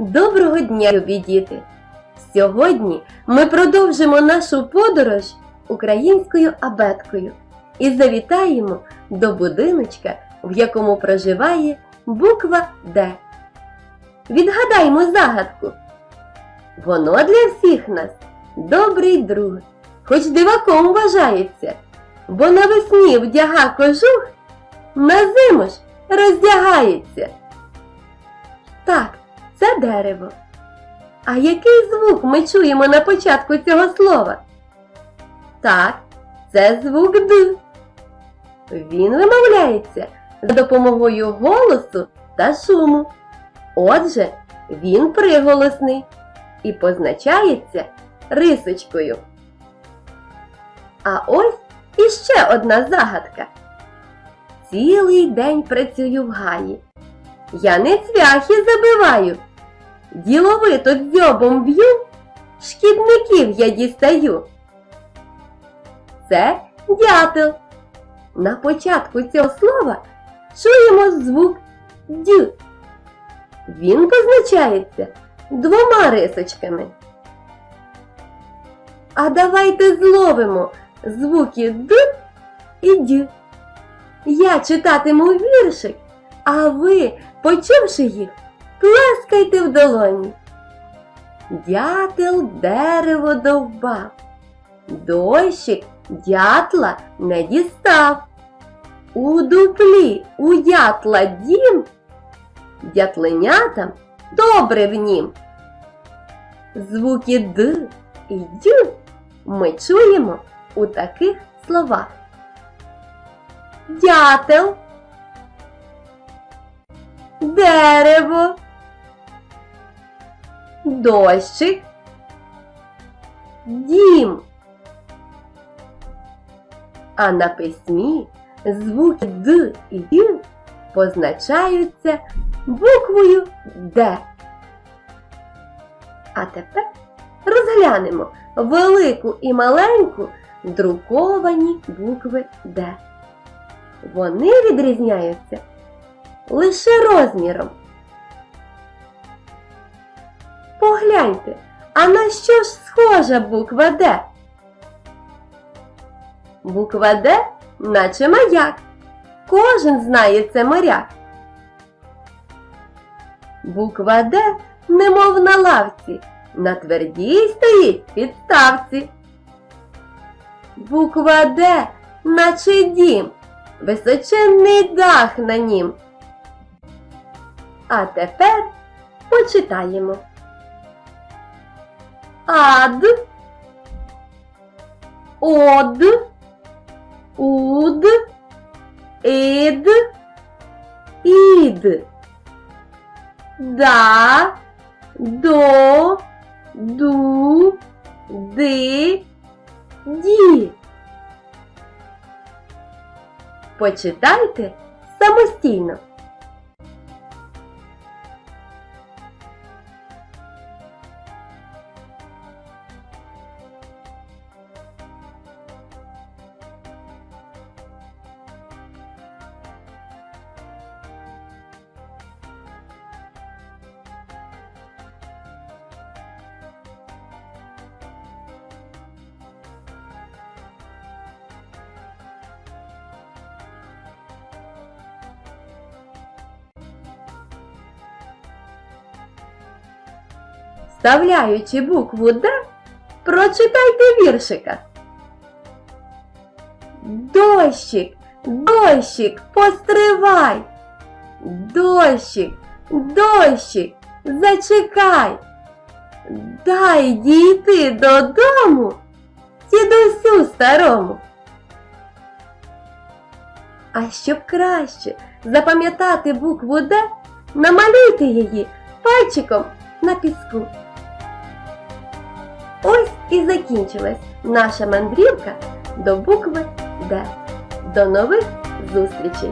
Доброго дня, любі діти! Сьогодні ми продовжимо нашу подорож українською абеткою і завітаємо до будиночка, в якому проживає буква Д. Відгадаймо загадку. Воно для всіх нас добрий друг, хоч диваком вважається, бо навесні вдяга кожух, на зиму ж роздягається. Так, це дерево. А який звук ми чуємо на початку цього слова? Так, це звук Д. Він вимовляється за допомогою голосу та шуму. Отже, він приголосний і позначається рисочкою. А ось іще одна загадка. Цілий день працюю в гаї. Я не цвяхи забиваю, діловито дзьобом б'ю, шкідників я дістаю. Це дятел. На початку цього слова чуємо звук дю. Він позначається двома рисочками. А давайте зловимо звуки д і дю. Я читатиму віршик, а ви, почувши їх, плескайте в долоні. Дятел дерево довбав, дощик дятла не дістав. У дуплі у дятла дім, дятленятам добре в нім. Звуки Д і Дю ми чуємо у таких словах. Дятел, дерево, дощик, дім. А на письмі звуки Д і Ю позначаються буквою Д. А тепер розглянемо велику і маленьку друковані букви Д. Вони відрізняються лише розміром. Погляньте, а на що ж схожа буква Д? Буква Д наче маяк. Кожен знає це моряк. Буква Д немов на лавці, на твердій стоїть підставці. Буква Д наче дім, височенний дах на нім. А тепер почитаємо. Ад, од, уд, ід, ід. Да, до, ду, ди, ді. Почитайте самостійно. Вставляючи букву Д, прочитайте віршика. Дощик, дощик, постривай. Дощик, дощик, зачекай. Дай дійти додому, дідусю старому. А щоб краще запам'ятати букву Д, намалюйте її пальчиком на піску. І закінчилась наша мандрівка до букви Д. До нових зустрічей!